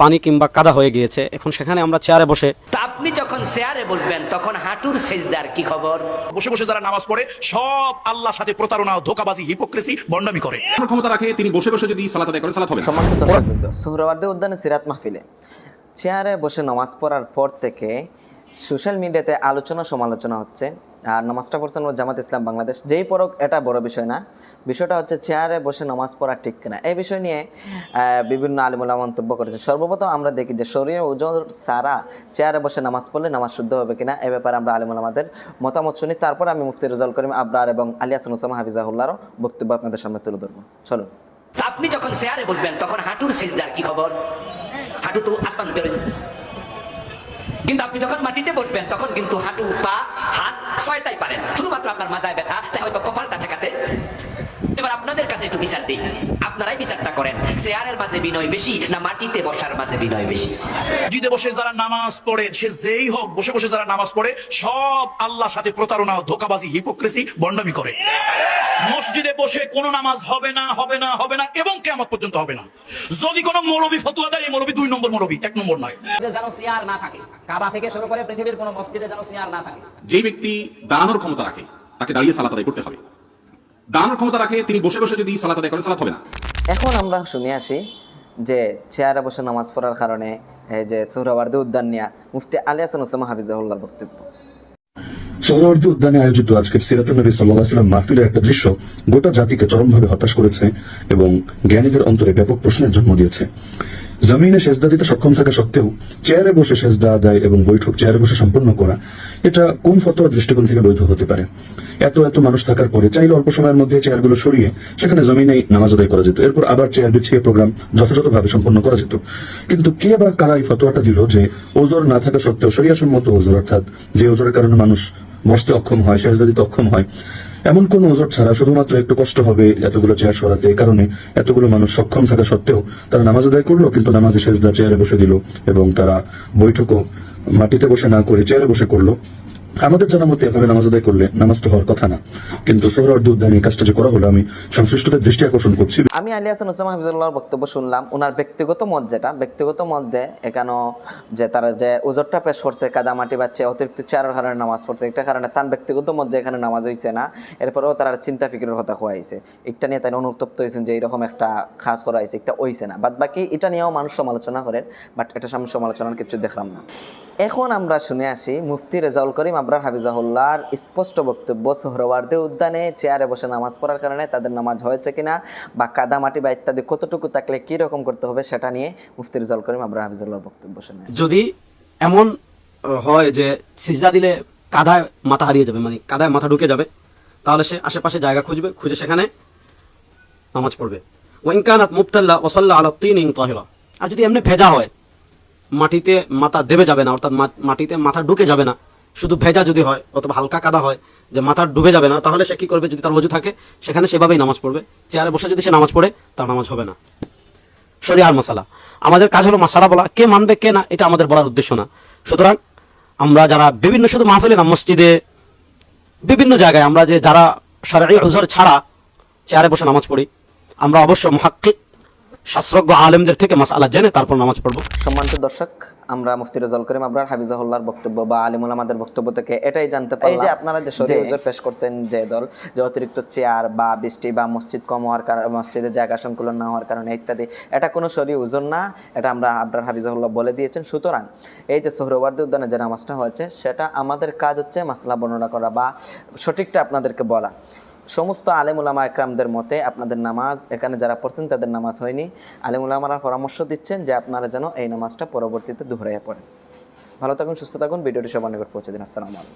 পানি কিংবা কাদা হয়ে গিয়েছে। এখন সেখানে আমরা চেয়ারে বসে আপনি যখন চেয়ারে বলবেন তখন হাঁটুর সেজদার কি খবর? বসে বসে যারা নামাজ পড়ে সব আল্লাহর সাথে প্রতারণা ধোকাবাজি হিপোক্রেসি বন্ডামি করে। ক্ষমতা রাখে তিনি বসে বসে যদি সালাত আদায় করেন সালাত হবে। সম্মানিত দর্শকবৃন্দ সুহরাওয়ার্দী উদ্যানে সিরাত মাহফিলে। চেয়ারে বসে নামাজ পড়ার পর থেকে সোশ্যাল মিডিয়াতে আলোচনা সমালোচনা হচ্ছে। আর নামাজটা পড়ছেন জামাত ইসলাম বাংলাদেশ। যেই পড়ক, এটা বড় বিষয় না। বিষয়টা হচ্ছে চেয়ারে বসে নামাজ পড়া ঠিক কিনা। এই বিষয় নিয়ে বিভিন্ন আলিমুল্লাহ মন্তব্য করেছেন। সর্বপ্রথম আমরা দেখি যে শরীর ওজন সারা চেয়ারে বসে নামাজ পড়লে নামাজ শুদ্ধ হবে কিনা, এ ব্যাপারে আমরা আলিমুল আমাদের মতামত শুনি। তারপর আমি মুফতি রেজাল করিম আবরার এবং আলী হাসান ওসামা হাফিজাহুল্লাহরও বক্তব্য আপনাদের সামনে তুলে ধরবো। চলুন। আপনি যখন শেয়ারে বলবেন তখন হাঁটুর সেজদার কি খবর? হাঁটু তো আসমান কিন্তু আপনি যখন মাটিতে বসবেন, তখন কিন্তু হাঁটু পা ছয়টাই পারেন শুধুমাত্র আপনার মাথায় ব্যথা তাই হয়তো কপালটা ঠেকাতে এবার আপনাদের কাছে একটু বিচার দিই আপনারাই বিচারটা করেন। চেয়ারের মাঝে বিনয় বেশি না মাটিতে বসার মাঝে বিনয় বেশি? মসজিদে বসে যারা নামাজ পড়ে সে যেই হোক বসে বসে যারা নামাজ পড়ে সব আল্লাহর সাথে প্রতারণা ধোকাবাজি হিপোক্রেসি বন্ডামি করে। মসজিদে বসে কোনো নামাজ হবে না হবে না হবে না এবং কেমন পর্যন্ত হবে না। যদি কোনো মৌলবী ফতুয়া দেয় এই মৌলবী দুই নম্বর মৌলবী এক নম্বর নয়। যেন চেয়ার না থাকে কাবা থেকে শুরু করে পৃথিবীর কোনো মসজিদে যেন চেয়ার না থাকে। যেই ব্যক্তি দাঁড়ানোর ক্ষমতা রাখে তাকে দাঁড়িয়ে সালাত আদায় করতে হবে। দাঁড়ানোর ক্ষমতা রাখে তিনি বসে বসে যদি সালাত আদায় করেন সালাত হবে না। এখন আমরা শুনে আসি যে চেয়ারে বসে নামাজ পড়ার কারণে যে সোহরাওয়ার্দী উদ্যান নিয়ে মুফতি আলী হাসান ওসামা হাফিজাহুল্লার বক্তব্য। সোহরাওয়ার্দী উদ্যানে আয়োজিত আজকের সিরাত নবী সাল্লাহ সাল্লাম মাহফিলের একটা দৃশ্য গোটা জাতিকে চরমভাবে হতাশ করেছে এবং জ্ঞানীদের অন্তরে ব্যাপক প্রশ্নের জন্ম দিয়েছে। জমিনে সেজদা দিতে সক্ষম থাকা সত্ত্বেও চেয়ারে বসে সেজদা আদায় এবং বৈঠক চেয়ারে বসে সম্পন্ন করা, এটা কোন ফতোয়ার দৃষ্টিকোণ থেকে বৈধ হতে পারে? এত এত মানুষ থাকার পরে চাইলে অল্প সময়ের মধ্যে চেয়ারগুলো সরিয়ে সেখানে জমিনেই নামাজ আদায় করা যেত। এরপর আবার চেয়ার বিছিয়ে প্রোগ্রাম যথাযথভাবে সম্পন্ন করা যেত। কিন্তু কে বা কারা এই ফতোয়াটা দিল যে ওজোর না থাকা সত্ত্বেও শরিয়াসম্মত ওজোর, অর্থাৎ যে ওজোরের কারণে মানুষ বসতে অক্ষম হয়, সেজদা দিতে অক্ষম হয় এমন কোন ওজোর ছাড়া শুধুমাত্র একটু কষ্ট হবে এতগুলো চেয়ার সরাতে। কারণে এতগুলো মানুষ সক্ষম থাকা সত্ত্বেও তারা নামাজ আদায় করল, কিন্তু নামাজে শেষদা চেয়ারে বসে দিল এবং তারা বৈঠকও মাটিতে বসে না করে চেয়ারে বসে করল। আমাদের জানা মতে এভাবে নামাজ আদায় করলে নামাজ তো হওয়ার কথা না। কিন্তু সোহরাওয়ার্দী উদ্যানে কাজটা যে করা হলো, আমি সংশ্লিষ্টদের দৃষ্টি আকর্ষণ করছি। আমি আলী হাসান ওসামা হাফিজুল্লাহর বক্তব্য শুনলাম। ওনার ব্যক্তিগত মত যেটা, ব্যক্তিগত মধ্যে এখানেও যে তারা যে ওজোরটা পেশ করছে, কাদামাটি বাচ্চা অতিরিক্ত চারের কারণে নামাজ পড়তে একটা কারণে তার ব্যক্তিগত মধ্যে এখানে নামাজ হয়েছে না, এরপরেও তারা চিন্তা ফিকিরের কথা খোয়াইছে। একটা নিয়ে তাই অনুতপ্ত হয়েছেন যে এরকম একটা খাস করা হয়েছে একটা হইছে না। বাদ বাকি এটা নিয়েও মানুষ সমালোচনা করেন, বাট এটা সামনে সমালোচনার কিছু দেখলাম না। এখন আমরা শুনে আসি মুফতি রেজাউল করিম আবরার হাফিজাহুল্লাহর স্পষ্ট বক্তব্য সোহরওয়ার্দী উদ্যানে চেয়ারে বসে নামাজ পড়ার কারণে তাদের নামাজ হয়েছে কিনা বা কাদামাটি বা ইত্যাদি কতটুকু থাকলে কী রকম করতে হবে সেটা নিয়ে মুফতি রেজাউল করিম আবরার হাফিজাহুল্লাহর বক্তব্য শুনে যদি এমন হয় যে সিজদা দিলে কাদায় মাথা হারিয়ে যাবে মানে কাদায় মাথা ঢুকে যাবে, তাহলে সে আশেপাশে জায়গা খুঁজবে, খুঁজে সেখানে নামাজ পড়বে। ওয়াইনকানাত মুফতাল্লা ওসাল্লা তিন ইং তাহিরা। আর যদি এমনি ভেজা হয়, মাটিতে মাথা দেবে যাবে না, অর্থাৎ মাটিতে মাথা ঢুকে যাবে না শুধু ভেজা যদি হয়, অথবা হালকা কাদা হয়, যে মাথা ডুবে যাবে না, তাহলে সে কি করবে যদি তার অজু থাকে? সেখানে সেভাবেই নামাজ পড়বে। চেয়ারে বসে যদি সে নামাজ পড়ে, তার নামাজ হবে না। শরিয়ার মশালা। আমাদের কাজ হলো মশালা বলা। কে মানবে, কে না, এটা আমাদের বলার উদ্দেশ্য না। সুতরাং আমরা যারা বিভিন্ন, শুধু মাহফিলে না, মসজিদে, বিভিন্ন জায়গায় আমরা যে যারা সরাই ছাড়া চেয়ারে বসে নামাজ পড়ি, আমরা অবশ্য মহাক্কিক শাস্ত্রজ্ঞ আলেমদের থেকে মাসালা জেনে তারপর নামাজ পড়ব। সম্মানিত দর্শক আমরা মুফতি রেজাউল করিম আবরার হাফিজাহুল্লাহর বক্তব্য বা আলিমুল আমাদের বক্তব্য থেকে এটাই জানতে পারলাম এই যে আপনারা যে শরীর পেশ করছেন যে দল যে অতিরিক্ত চেয়ার বা বৃষ্টি বা মসজিদ কম হওয়ার কারণে মসজিদের জায়গা সংকুলন না হওয়ার কারণে ইত্যাদি এটা কোনো শরী ওজন না এটা আমরা আবরার হাফিজাহুল্লাহ বলে দিয়েছেন। সুতরাং এই যে সোহরওয়ার্দী উদ্যানে যে নামাজটা হয়েছে সেটা আমাদের কাজ হচ্ছে মাসলা বর্ণনা করা বা সঠিকটা আপনাদেরকে বলা। সমস্ত আলেমুলামা একরামদের মতে আপনাদের নামাজ, এখানে যারা পড়ছেন তাদের নামাজ হয়নি। আলেমুলামারা পরামর্শ দিচ্ছেন যে আপনারা যেন এই নামাজটা পরবর্তীতে দুহরাইয়া পড়েন। ভালো থাকুন, সুস্থ থাকুন, ভিডিওটি সবার নিকট পৌঁছে দিন। আসসালামু আলাইকুম।